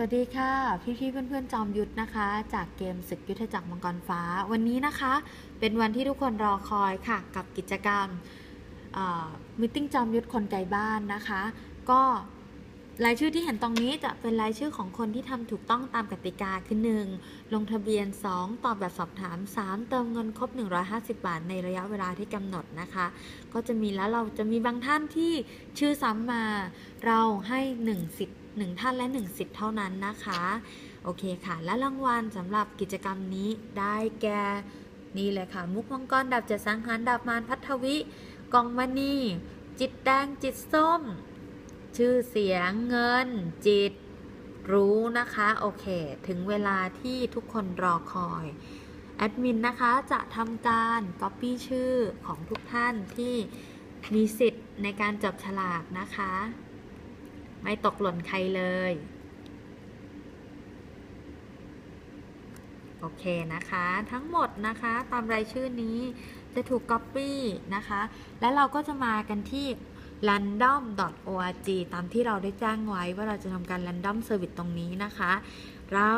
สวัสดีค่ะ พี่ๆเพื่อนๆจอมยุทธนะคะ จากเกมศึกยุทธจักรมังกรฟ้า วันนี้นะคะ เป็นวันที่ทุกคนรอคอยค่ะ กับกิจกรรมมิ팅จอมยุทธคนไกลบ้านนะคะ ก็รายชื่อที่เห็นตรงนี้จะเป็นรายชื่อของคนที่ทำถูกต้องตามกติกาคือ 1. ลงทะเบียน 2. ตอบแบบสอบถาม 3. เติมเงินครบ 150 บาทในระยะเวลาที่กำหนดนะคะ ก็จะมีแล้วเราจะมีบางท่านที่ชื่อซ้ำมาเราให้ 1 สิทธิ์ 1 ท่านและ 1 สิทธิ์เท่านั้นนะคะ โอเคค่ะ และรางวัลสำหรับกิจกรรมนี้ได้แก่นี่เลยค่ะ มุกมังกรดับเจ็ดสังหารดับมารพัทวิ กองมณี จิตแดงจิตส้ม ชื่อเสียงเงิน จิต รู้นะคะ โอเค ถึงเวลาที่ทุกคนรอคอยแอดมินนะคะจะทำการ Copy ชื่อของทุกท่านที่มีสิทธิ์ในการจับฉลากนะคะ ไม่ตกหล่นใครเลย โอเคนะคะ ทั้งหมดนะคะตามรายชื่อนี้จะถูก Copy นะคะ และเราก็จะมากันที่ random.org ตามที่เราได้แจ้งไว้ว่าเราจะทำการ random service ตรงนี้นะคะ เรา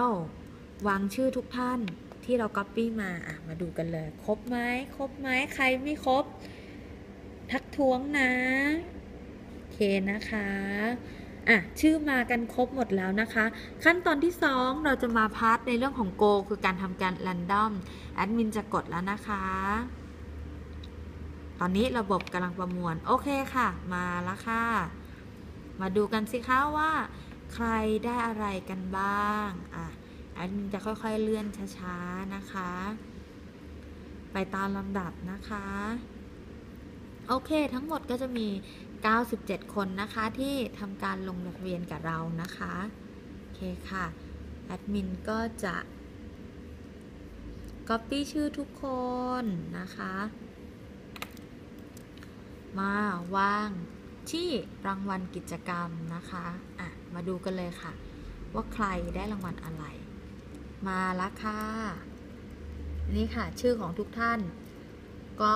วางชื่อทุกท่านที่เรา copy มาอะมาดูกันเลย ครบไหมครบไหมใครไม่ครบ ทักท้วงนะ โอเคนะคะ อะชื่อมากันครบหมดแล้วนะคะ ขั้นตอนที่ 2 เราจะมาพาร์ทในเรื่องของโกคือการทำการ random แอดมินจะกดแล้วนะคะ ตอนนี้ระบบกำลังประมวล โอเคค่ะ มาแล้วค่ะ มาดูกันสิคะว่า ใครได้อะไรกันบ้างอะแอันจะค่อยๆเลื่อนช้าๆนะคะ ไปตามลำดับนะคะ โอเค ทั้งหมดก็จะมี 97 คนนะคะที่ทำการลงทะเบียนกับเรานะคะโอเคค่ะแอดมินก็จะ Copy ชื่อทุกคนนะคะ มาวางที่รางวัลกิจกรรมนะคะอะมาดูกันเลยค่ะ ว่าใครได้รางวัลอะไร มาล้วค่ะ นี่ค่ะชื่อของทุกท่านก็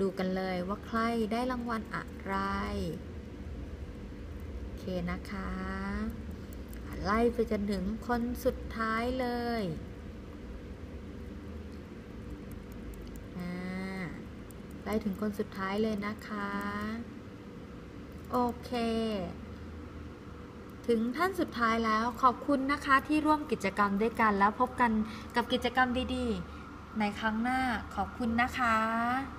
ดูกันเลยว่าใครได้รางวัลอะไร โอเคนะคะ ไล่ไปจนถึงคนสุดท้ายเลยได้ถึงคนสุดท้ายเลยนะคะ โอเค ถึงท่านสุดท้ายแล้วขอบคุณนะคะที่ร่วมกิจกรรมด้วยกันแล้วพบกันกับกิจกรรมดีๆ ในครั้งหน้าขอบคุณนะคะ